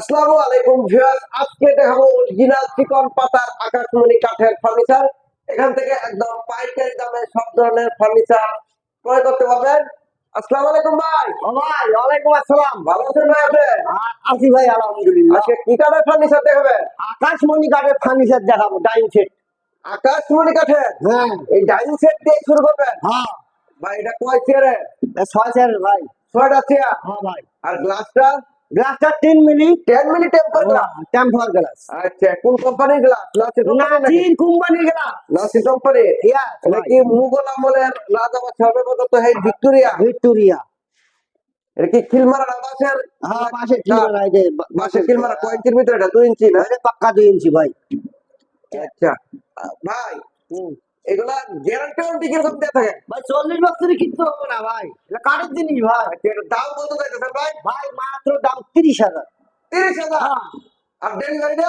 আসসালামু আলাইকুম ভিউয়ার্স আজকে দেখাবো অরিজিনাল চিকন পাতার আকাশমণি কাঠের ফার্নিচার এখান থেকে একদম পাইকারি দামে সব ধরনের ফার্নিচার ক্রয় করতে পারবেন। আসসালামু আলাইকুম ভাই। ভাই ওয়ালাইকুম আসসালাম। ভালো আছেন ভাই আপনি? আ- আছি ভাই আলহামদুলিল্লাহ। আজকে কি কাঠের ফার্নিচার দেখাবেন? আকাশমণি কাঠের ফার্নিচার দেখাবো ডাইনিং সেট আকাশমণি কাঠের? হ্যাঁ। এই ডাইনিং সেট দিয়ে শুরু করবেন? হ্যাঁ। ভাই এটা কয় চেয়ারে ছয় চেয়ার ভাই। ছয়টা চেয়ার হ্যাঁ ভাই। আর গ্লাসটা গ্লাসটা তিন minute ten minute temper glass temper glass আচ্ছা কোন কোম্পানির গ্লাস নাকি? নাজির কোম্পানির গ্লাস নাসির কোম্পানি ইয়া এটা কি মুঘল আমলের রাজা বা সর্বপ্রথম এই ভিক্টোরিয়া। ভিক্টোরিয়া। এটা কি খিলমারা বাসের হ্যাঁ পাশে ঠিক আছে যে বাসের খিলমারা কয় ইঞ্চির ভিতরে এটা? দুই ইঞ্চি না? পাক্কা দুই ইঞ্চি ভাই। আচ্ছা। ভাই। এগুলা গ্যারান্টি ওয়ারেন্টি কীরকম দিয়ে থাকে? ভাই চল্লিশ বছরের কিচ্ছু হবে না ভাই। এটা কাঠের জিনিস ভাই। আচ্ছা, এটার দাম কত ভাই? ভাই মাত্র দাম তিরিশ হাজার। তিরিশ হাজার? হ্যাঁ। আর ডেলিভারিটা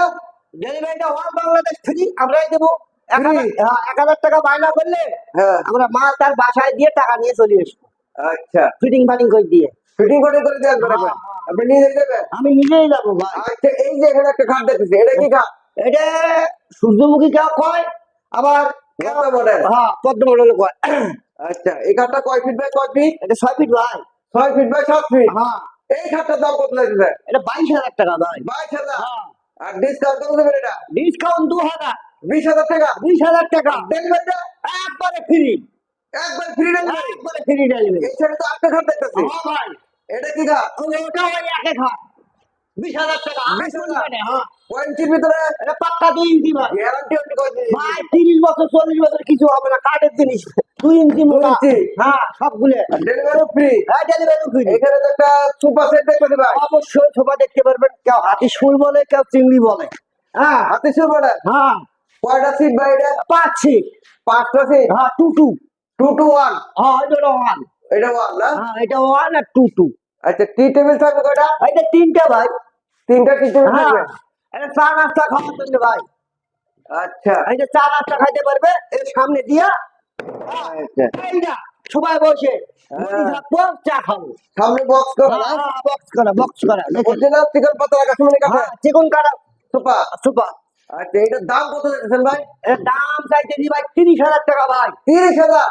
ডেলিভারিটা অল বাংলাদেশ ফ্রি আমরাই দেবো এক হাজার Free? হ্যাঁ, এক হাজার টাকা বায়না করলে হ্যাঁ। আমরা মাল তার বাসায় দিয়ে টাকা নিয়ে চলে আসব। আচ্ছা। ফিটিং ফাটিং করে দিয়ে। ফিটিং করে দিয়ে হ্যাঁ। আপনি দেবেন আমি নিজেই যাব ভাই। আচ্ছা এই যে এখানে একটা খাট দেখতেছি এটা কি খাট? এটা সূর্যমুখী কেউ কয় আবার মডেল হ্যাঁ পদ্ম মডেল কয়। আচ্ছা এই খাটটা কয় ফিট বাই কয় ফিট এটা ছয় ফিট ভাই ছয় ফিট বাই সাত ফিট হ্যাঁ। এই খাটটার দাম কত লাগছে এটা বাইশ হাজার টাকা ভাই। বাইশ হাজার? হ্যাঁ। আর ডিসকাউন্ট কত দেবেন এটা? ডিসকাউন্ট দু হাজার। বিশ হাজার টাকা? বিশ হাজার টাকা। ডেলিভারিটা একবারে ফ্রি একবার ফ্রি ডেলিভারি একবারে ফ্রি ডেলিভারি এই সাইডে তো আটটা খাট দেখতেছি। হ্যাঁ ভাই। এটা কি খাট? ওটা ওই একে খা বিশ হাজার টাকা? হ্যাঁ। ভিতরে? এটা পাক্কা দুই ইঞ্চি ভাই। তিরিশ বছর চল্লিশ বছর কিছু হবে না কাঠের জিনিস। দুই ইঞ্চি? হ্যাঁ সবগুলো। ডেলিভারি ফ্রি হ্যাঁ ডেলিভারি ফ্রি এখানে তো একটা সুপার সেট দেখতেছি ভাই। অবশ্যই দেখতে পারবেন। কেউ হাতি সুর বলে কেউ চিংড়ি বলে। হ্যাঁ হাতে মডেল হ্যাঁ। কয়টা সিট ভাই এটা? পাচ্ছি পাঁচটা সিট হ্যাঁ two two two two one হ্যাঁ এটা ওয়ান এটা ওয়ান না? হ্যাঁ এটা ওয়ান আর টু টু আচ্ছা টি টেবিল থাকবে কয়টা? এটা তিনটা ভাই। তিনটা টি টেবিল হ্যাঁ। থাকবে? এটা চা নাস্তা খাওয়ার জন্য ভাই। আচ্ছা। এই যে চা নাস্তা খাইতে পারবে এর সামনে দিয়া আচ্ছা। সবাই বসে হ্যাঁ। চা খাব। সামনে বক্স করা। বক্স করা বক্স করা চিকন হ্যাঁ, কাটা। সুপার। সুপার। আচ্ছা এটার দাম কত যাচ্ছেন ভাই? দাম চাইতে ভাই তিরিশ হাজার টাকা ভাই। তিরিশ হাজার?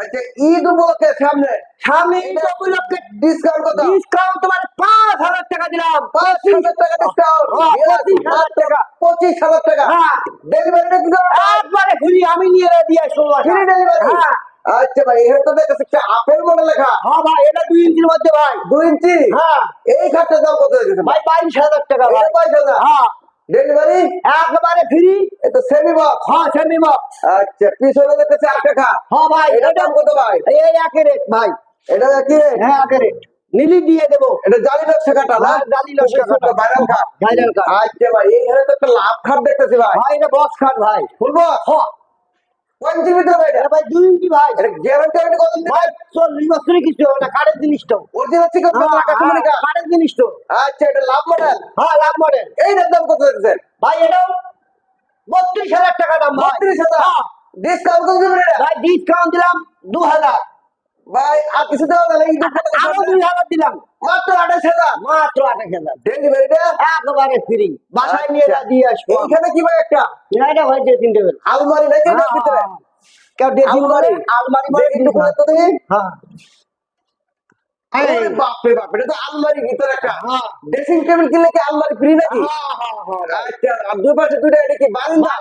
আচ্ছা ঈদ উপলক্ষে সামনে? সামনে এই উপলক্ষে ডিসকাউন্ট কত? ডিসকাউন্ট তোমার পাঁচ হাজার টাকা দিলাম। পাঁচ হাজার টাকা ডিসকাউন্ট হ্যাঁ, পঁচিশ হাজার টাকা। পঁচিশ হাজার টাকা। হ্যাঁ। ডেলিভারিটা একবারে আমি নিয়ে দিয়ে আসব ফ্রি ডেলিভারি হ্যাঁ। আচ্ছা ভাই এখানে তো দেখতেছি একটা আপেল মডেল লেখা। হ্যাঁ ভাই এটা দুই ইঞ্চির মধ্যে ভাই। দুই ইঞ্চি? হ্যাঁ। এই খাটটার দাম কত হয়েছে ভাই বাইশ হাজার টাকা ভাই। বাইশ হাজার? হ্যাঁ। ডেলিভারি? একবারে ফ্রি। এটা সেমি বক্স হ্যাঁ সেমি বক্স আচ্ছা পিছনে দেখতেছে আট টাকা হ্যাঁ ভাই এটা দাম কত ভাই? এই একই রেট ভাই। এটা কি হ্যাঁ একই রেট নিলি দিয়ে দেবো। এটা জালি নকশা কাটা না? হ্যাঁ, জালি নকশা কাটা। ভাইরাল কাট ভাইরাল কাট আচ্ছা ভাই এইখানে তো একটা লাভ খাট দেখতেছি ভাই। ভাই এটা বক্স খাট ভাই। ফুল বক্স হ্যাঁ। কোন জিবি ভাই এটা এটা ভাই দুই ইঞ্চি ভাই। এটা গ্যারান্টি ওয়ারেন্টি কত দিন ভাই চল্লিশ বছরের কিছু হবে না কাঠের জিনিস তো। অরিজিনাল চিকন পাতা আকাশমণি কাঠ কাঠের জিনিস আচ্ছা এটা লাভ মডেল হ্যাঁ লাভ মডেল এইটার দাম কত ভাই এটাও বত্রিশ হাজার টাকা দাম ভাই। বত্রিশ হাজার? হ্যাঁ। ডিসকাউন্ট কত দিবেন এটা? ভাই ডিসকাউন্ট দিলাম দু হাজার। ভাই আর কিছু দেওয়া যাবে আরও দুই হাজার দিলাম। মাত্র আঠাশ হাজার। মাত্র আঠাশ হাজার। ডেলিভারিটা একেবারে ফ্রি বাসায় নিয়ে যা দিয়ে আসব। এইখানে কি ভাই একটা? এটা ভাই ড্রেসিং টেবিল। আলমারি নাকি ভিতরে? কেউ ড্রেসিং আলমারি? বলে একটু করে তো হ্যাঁ। ওরে বাপ রে এটা তো আলমারির ভিতরে একটা হ্যাঁ। ড্রেসিং টেবিল কিনলে কি আলমারি ফ্রি নাকি? হ্যাঁ, আচ্ছা আর দুই পাশে দুইটা এটা কি বারান্দা?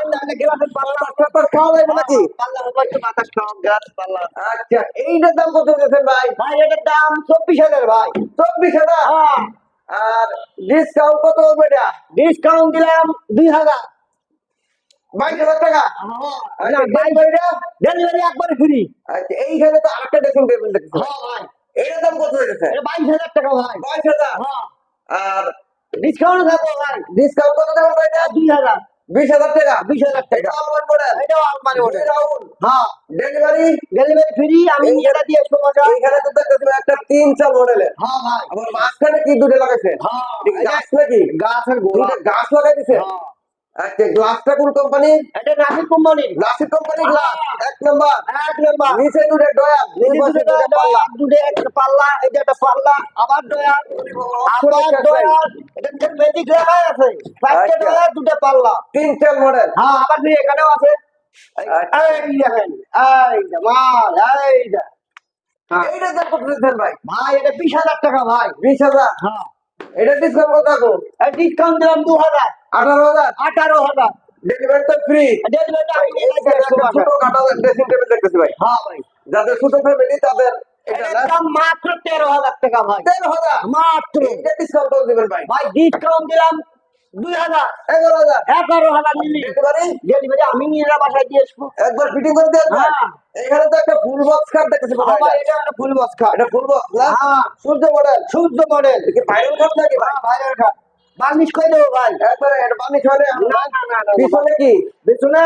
গ্লাসের পাল্লা টাল্লা খাওয়া যাবে নাকি? পাল্লা মোবাইল বাতাস খাওয়া গাছ পাল্লা। আচ্ছা এইটার দাম কত দিয়েছেন ভাই? ভাই এটার দাম চব্বিশ হাজার ভাই। চব্বিশ হাজার? হ্যাঁ। আর ডিসকাউন্ট কত হবে এটা? ডিসকাউন্ট দিলাম দুই হাজার। বাইশ হাজার টাকা? না, আচ্ছা ডেলিভারি একবারে ফ্রি আচ্ছা এইখানে তো আরেকটা ড্রেসিং টেবিল দেখছি হ্যাঁ ভাই। এটার দাম কত হয়েছে? এটা বাইশ হাজার টাকা ভাই। বাইশ হাজার? হ্যাঁ। আর ডিসকাউন্ট থাকব ভাই। ডিসকাউন্ট কত দেবেন ভাই দুই হাজার। বিশ হাজার টাকা? বিশ হাজার টাকা। আলমারি মডেল এটাও আলমারি দুই ওঠে হ্যাঁ। ডেলিভারি ডেলিভারি ফ্রি আমি এটা দিয়ে আসব মজা। এইখানে তো দেখতেছি একটা তিন চাল মডেলের হ্যাঁ ভাই। আবার মাঝখানে কি দুটো লাগাইছে? হ্যাঁ। এটা গাছ নাকি? গাছের গোড়া দুটো গাছ লাগাই দিছে হ্যাঁ। আচ্ছা গ্লাসটা কোন কোম্পানি এটা নাসিক কোম্পানি গ্লাসের কোম্পানি গ্লাস। এক নম্বর। এক নম্বর। নিচে দুটো ডয়ার দুই দুটো পাল্লা। দুটো একটা পাল্লা এটা একটা পাল্লা আবার ডয়ার আবার ডয়ার এটা ম্যাজিক লেখাই আছে। চারটে আচ্ছা। দুটো পাল্লা। তিন চার মডেল হ্যাঁ আবার এখানেও আছে। আচ্ছা। এই দেখেন এই মাল এই হ্যাঁ। এইটা ভাই? ভাই এটা বিশ হাজার টাকা ভাই। বিশ হাজার? হ্যাঁ। এটা ডিসকাউন্ট কত ডিসকাউন্ট দিলাম দু হাজার আঠারো হাজার? আঠারো হাজার। ডেলিভারি তো ফ্রি ছোট কাটা ড্রেসিং টেবিল দেখতেছি ভাই। হ্যাঁ ভাই। যাদের ছোট ফ্যামিলি তাদের মাত্র তেরো হাজার টাকা ভাই। তেরো হাজার? মাত্র। এটা ডিসকাউন্ট দিবেন ভাই। ভাই ডিসকাউন্ট দিলাম দুই হাজার। এগারো হাজার। এগারো হাজার নিলি ডেলিভারি ডেলিভারি আমি নিয়ে বাসায় দিয়ে আসব একবার ফিটিং করে দিয়ে হ্যাঁ। এখানে তো একটা ফুল বক্স কার্ড দেখতেছি আমার এটা। এটা একটা ফুল বক্স খাট এটা ফুল বক্স না? হ্যাঁ। সূর্য মডেল সূর্য মডেল কি ভাইরাল কার্ড নাকি ভাই? ভাইরাল খাট বার্নিশ করে দেবো ভাই। একবারে এটা পানি ছড়ে না, না, না, না, পিছনে কি? পেছনে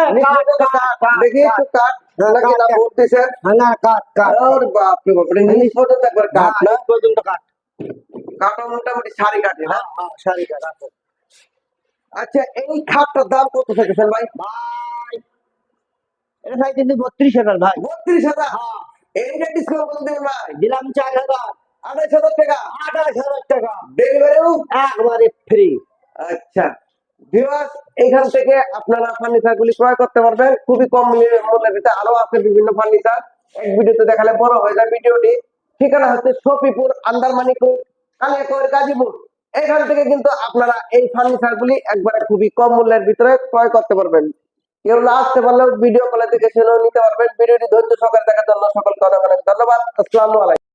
তো কাট, কাট, দেখি একটু কাট নাকি না বলতেছে হ্যাঁ, না কাট কাট আরে বাপ রে বাপ নিচ পর্যন্ত একবার কাট না? পর্যন্ত কাট কাটা মোটামুটি শাড়ি কাটে না? শাড়ি কাট। আচ্ছা এই খাটটার দাম কত থেকেছেন ভাই? ভাই এটা ভাই কিন্তু বত্রিশ হাজার ভাই। বত্রিশ হাজার? এইটা ডিসকাউন্ট করে দিন ভাই। দিলাম চার হাজার। আঠাইশ হাজার টাকা। আঠাশ হাজার টাকা। ডেলিভারিও একবারে ফ্রি আচ্ছা। ভিউয়ার্স এখান থেকে আপনারা ফার্নিচার গুলি ক্রয় করতে পারবেন। খুবই কম মূল্যের ভিতরে আরও আছে বিভিন্ন ফার্নিচার এক ভিডিওতে দেখালে বড় হয়ে যায় ভিডিওটি। ঠিকানা হচ্ছে সফিপুর আন্দারমানিপুর কালিয়াকৈর গাজীপুর। এখান থেকে কিন্তু আপনারা এই ফার্নিচার গুলি একবারে খুবই কম মূল্যের ভিতরে ক্রয় করতে পারবেন। কেউ না আসতে পারলেও ভিডিও কলে থেকে সেটাও নিতে পারবেন। ভিডিওটি ধৈর্য সহকারে দেখার জন্য সকলকে অনেক অনেক ধন্যবাদ। আসসালামু আলাইকুম।